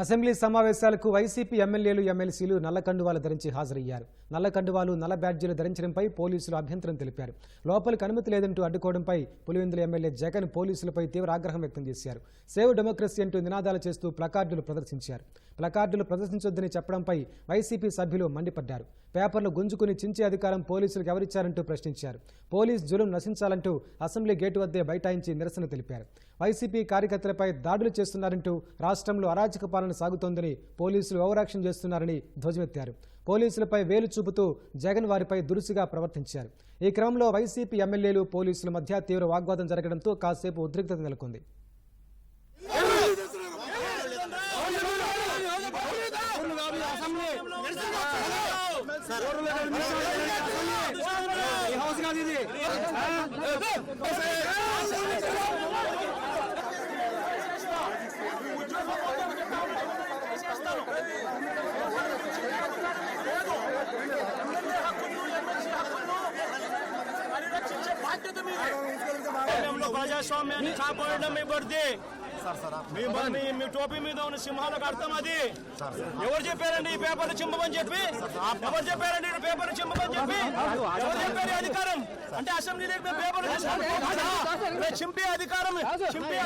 Assembly సమావేశాలకు YCP ఎమ్మెల్యేలు ఎమ్మెల్సీలు నల్ల కండువాలు ధరించి హాజరయ్యారు. నల్ల కండువాలు నల్ల బ్యాడ్జీలు ధరించడంపై పోలీసులు అభ్యంతరం తెలిపారు. లోపలికి అనుమతి లేదంటూ అడ్డుకోవడంపై పులివెందుల ఎమ్మెల్యే జగన్ పోలీసులపై తీవ్ర ఆగ్రహం వ్యక్తం చేశారు. సేవ్ డెమోక్రసీ అంటూ నినాదాలు చేస్తూ ప్లకార్డులు ప్రదర్శించారు. ప్లకార్డులు ప్రదర్శించొద్దని చెప్పడంపై వైసీపీ సభ్యులు మండిపడ్డారు. పేపర్లు గుంజుకుని చించే అధికారం పోలీసులకు ఎవరిచ్చారంటూ ప్రశ్నించారు. పోలీస్ జులుం నశించాలంటూ అసెంబ్లీ గేటు వద్దే బైఠాయించి నిరసన తెలిపారు. వైసీపీ కార్యకర్తలపై దాడులు చేస్తున్నారంటూ రాష్ట్రంలో అరాచక పాలన సాగుతోందని పోలీసులు ఓవరాక్షన్ చేస్తున్నారని ధ్వజమెత్తారు. పోలీసులపై వేలు చూపుతూ జగన్ వారిపై దురుసుగా ప్రవర్తించారు. ఈ క్రమంలో వైసీపీ ఎమ్మెల్యేలు పోలీసుల మధ్య తీవ్ర వాగ్వాదం జరగడంతో కాసేపు ఉద్రిక్తత నెలకొంది. రాజ్యాంగంలో ప్రజాస్వామ్యాన్ని కాపాడడం బడిది మీ టోపీ మీద ఉన్న సింహాలకు అర్థం అది. ఎవరు చెప్పారండి ఈ పేపర్ చింపమని చెప్పి? ఎవరు చెప్పారండి పేపర్ చింపమని చెప్పి? ఎవరు చెప్పారు అధికారం? అంటే అసెంబ్లీలో పేపర్ చింపే అధికారం చింపే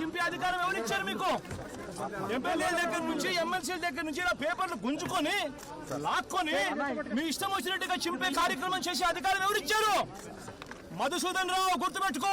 చింప- అధికారం ఎవరు ఇచ్చారు మీకు? ఎమ్మెల్యేల దగ్గర నుంచి ఎమ్మెల్సీల దగ్గర నుంచి ఇలా పేపర్లు గుంజుకొని లాక్కొని మీ ఇష్టం వచ్చినట్టుగా చింపే కార్యక్రమం చేసే అధికారం ఎవరు ఇచ్చారు? మధుసూదన్ రావు గుర్తుపెట్టుకో.